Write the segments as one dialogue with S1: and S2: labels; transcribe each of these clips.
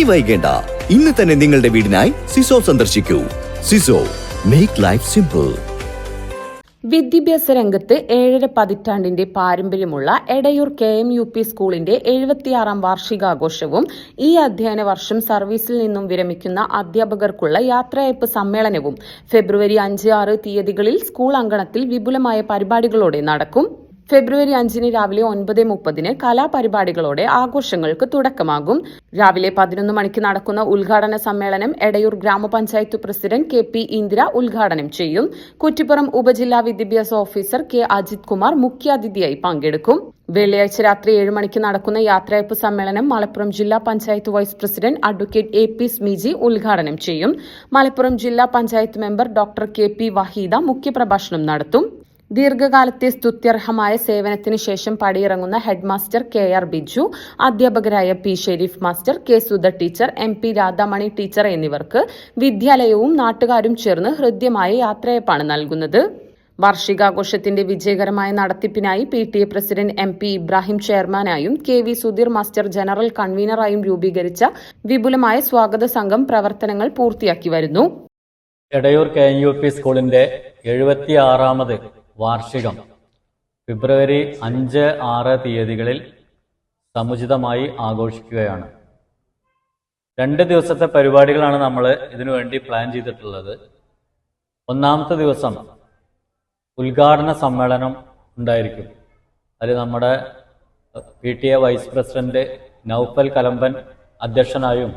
S1: ഇനി വൈകേണ്ട. ഇന്ന് തന്നെ നിങ്ങളുടെ വീടിനായി സിസോ സന്ദർശിക്കൂ. സിസോ മേക്ക് ലൈഫ് സിമ്പിൾ
S2: വിദ്യാഭ്യാസ രംഗത്ത് ഏഴര പതിറ്റാണ്ടിന്റെ പാരമ്പര്യമുള്ള Edayur K M U P സ്കൂളിന്റെ എഴുപത്തിയാറാം വാർഷികാഘോഷവും ഈ അധ്യയന വർഷം സർവീസിൽ നിന്നും വിരമിക്കുന്ന അധ്യാപകർക്കുള്ള യാത്രയയപ്പ് സമ്മേളനവും ഫെബ്രുവരി അഞ്ച് ആറ് തീയതികളിൽ സ്കൂൾ അങ്കണത്തിൽ വിപുലമായ പരിപാടികളോടെ നടക്കും. ഫെബ്രുവരി അഞ്ചിന് രാവിലെ ഒൻപത് മുപ്പതിന് കലാപരിപാടികളോടെ ആഘോഷങ്ങൾക്ക് തുടക്കമാകും. രാവിലെ പതിനൊന്ന് മണിക്ക് നടക്കുന്ന ഉദ്ഘാടന സമ്മേളനം എടയൂർ ഗ്രാമപഞ്ചായത്ത് പ്രസിഡന്റ് കെ പി ഇന്ദിര ഉദ്ഘാടനം ചെയ്യും. കുറ്റിപ്പുറം ഉപജില്ലാ വിദ്യാഭ്യാസ ഓഫീസർ കെ അജിത് കുമാർ മുഖ്യാതിഥിയായി പങ്കെടുക്കും. വെള്ളിയാഴ്ച രാത്രി ഏഴ് മണിക്ക് നടക്കുന്ന യാത്രയപ്പ് സമ്മേളനം മലപ്പുറം ജില്ലാ panchayat vice president advocate A P Smiji ഉദ്ഘാടനം ചെയ്യും. മലപ്പുറം ജില്ലാ panchayat member doctor K P Waheeda മുഖ്യപ്രഭാഷണം നടത്തും. ദീർഘകാലത്തെ സ്തുത്യർഹമായ സേവനത്തിന് ശേഷം പടിയിറങ്ങുന്ന head master K R Biju അധ്യാപകരായ P Sharif master K Sudha teacher M P Radhamani teacher എന്നിവർക്ക് വിദ്യാലയവും നാട്ടുകാരും ചേർന്ന് ഹൃദ്യമായ യാത്രയപ്പാണ് നൽകുന്നത്. വാർഷികാഘോഷത്തിന്റെ വിജയകരമായ നടത്തിപ്പിനായി P T A president M P Ibrahim ചെയർമാനായും K V Sudheer master general കൺവീനറായും രൂപീകരിച്ച വിപുലമായ സ്വാഗത സംഘം പ്രവർത്തനങ്ങൾ പൂർത്തിയാക്കി വരുന്നു.
S3: എടയൂർ കെ യു പി സ്കൂളിന്റെ എഴുപത്തി ആറാമത് വാർഷികം. ഫെബ്രുവരി അഞ്ച് ആറ് തീയതികളിൽ സമുചിതമായി ആഘോഷിക്കുകയാണ്. രണ്ട് ദിവസത്തെ പരിപാടികളാണ് നമ്മൾ ഇതിനു വേണ്ടി പ്ലാൻ ചെയ്തിട്ടുള്ളത്. ഒന്നാമത്തെ ദിവസം ഉദ്ഘാടന സമ്മേളനം ഉണ്ടായിരിക്കും. അതിൽ നമ്മുടെ P T A vice president Naufal Kalamban അധ്യക്ഷനായും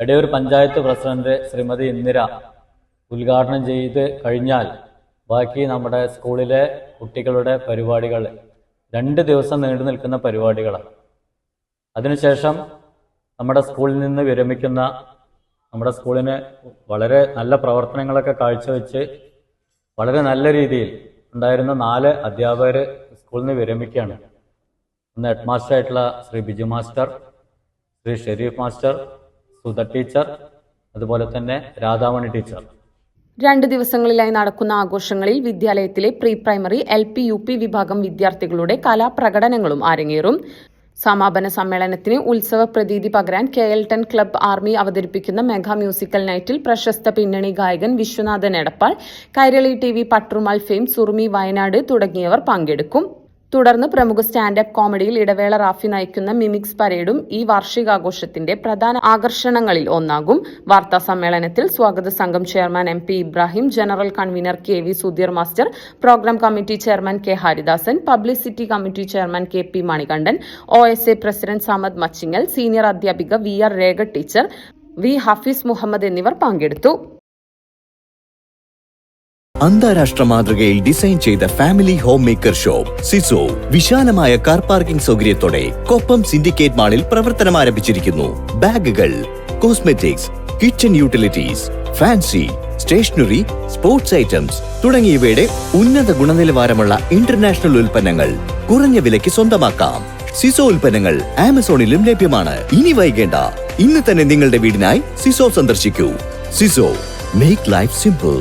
S3: Edayur panchayat president Shrimati Indira ഉദ്ഘാടനം ചെയ്ത് കഴിഞ്ഞാൽ ബാക്കി നമ്മുടെ സ്കൂളിലെ കുട്ടികളുടെ പരിപാടികൾ രണ്ട് ദിവസം നീണ്ടു നിൽക്കുന്ന പരിപാടികളാണ്. അതിനുശേഷം നമ്മുടെ സ്കൂളിൽ നിന്ന് വിരമിക്കുന്ന നമ്മുടെ സ്കൂളിന് വളരെ നല്ല പ്രവർത്തനങ്ങളൊക്കെ കാഴ്ചവെച്ച് വളരെ നല്ല രീതിയിൽ ഉണ്ടായിരുന്ന നാല് അധ്യാപകർ സ്കൂളിൽ നിന്ന് വിരമിക്കുകയാണ്. ഒന്ന് ഹെഡ് മാസ്റ്റർ ആയിട്ടുള്ള Shri Biju master Shri Sharif master Sudha teacher അതുപോലെ തന്നെ രാധാമണി ടീച്ചർ.
S2: രണ്ട് ദിവസങ്ങളിലായി നടക്കുന്ന ആഘോഷങ്ങളിൽ വിദ്യാലയത്തിലെ pre primary L P U P വിഭാഗം വിദ്യാർത്ഥികളുടെ കലാപ്രകടനങ്ങളും അരങ്ങേറും. സമാപന സമ്മേളനത്തിന് ഉത്സവ പ്രതീതി പകരാൻ K L ten club army അവതരിപ്പിക്കുന്ന മെഗാ മ്യൂസിക്കൽ നൈറ്റിൽ പ്രശസ്ത പിന്നണി ഗായകൻ Viswanathan Edappal Kairali T V പട്രുമാൽ fame Surumi Wayanad തുടങ്ങിയവർ പങ്കെടുക്കും. തുടർന്ന് പ്രമുഖ സ്റ്റാൻഡപ്പ് കോമഡിയിൽ ഇടവേള റാഫി നയിക്കുന്ന മിമിക്സ് പരേഡും ഈ വാർഷികാഘോഷത്തിന്റെ പ്രധാന ആകർഷണങ്ങളിൽ ഒന്നാകും. വാർത്താ സമ്മേളനത്തിൽ സ്വാഗത സംഘം chairman M P Ibrahim general convener K V Sudheer master programme committee chairman K Haridasan publicity committee chairman K P Manikandan O S A president Samad Machingal senior അധ്യാപിക V R Rekha teacher V Hafeez Muhammad എന്നിവർ പങ്കെടുത്തു.
S1: അന്താരാഷ്ട്ര മാതൃകയിൽ design ചെയ്ത family home maker shop സിസോ വിശാലമായ car parking സൗകര്യത്തോടെ Koppam syndicate മാളിൽ പ്രവർത്തനം ആരംഭിച്ചിരിക്കുന്നു. ബാഗുകൾ cosmetics kitchen utilities fancy stationery sports items തുടങ്ങിയവയുടെ ഉന്നത ഗുണനിലവാരമുള്ള ഇന്റർനാഷണൽ ഉൽപ്പന്നങ്ങൾ കുറഞ്ഞ വിലയ്ക്ക് സ്വന്തമാക്കാം. സിസോ ഉൽപ്പന്നങ്ങൾ ആമസോണിലും ലഭ്യമാണ്. ഇനി വൈകേണ്ട. ഇന്ന് തന്നെ നിങ്ങളുടെ വീടിനായി സിസോ സന്ദർശിക്കൂ. സിസോ മേക്ക് ലൈഫ് സിമ്പിൾ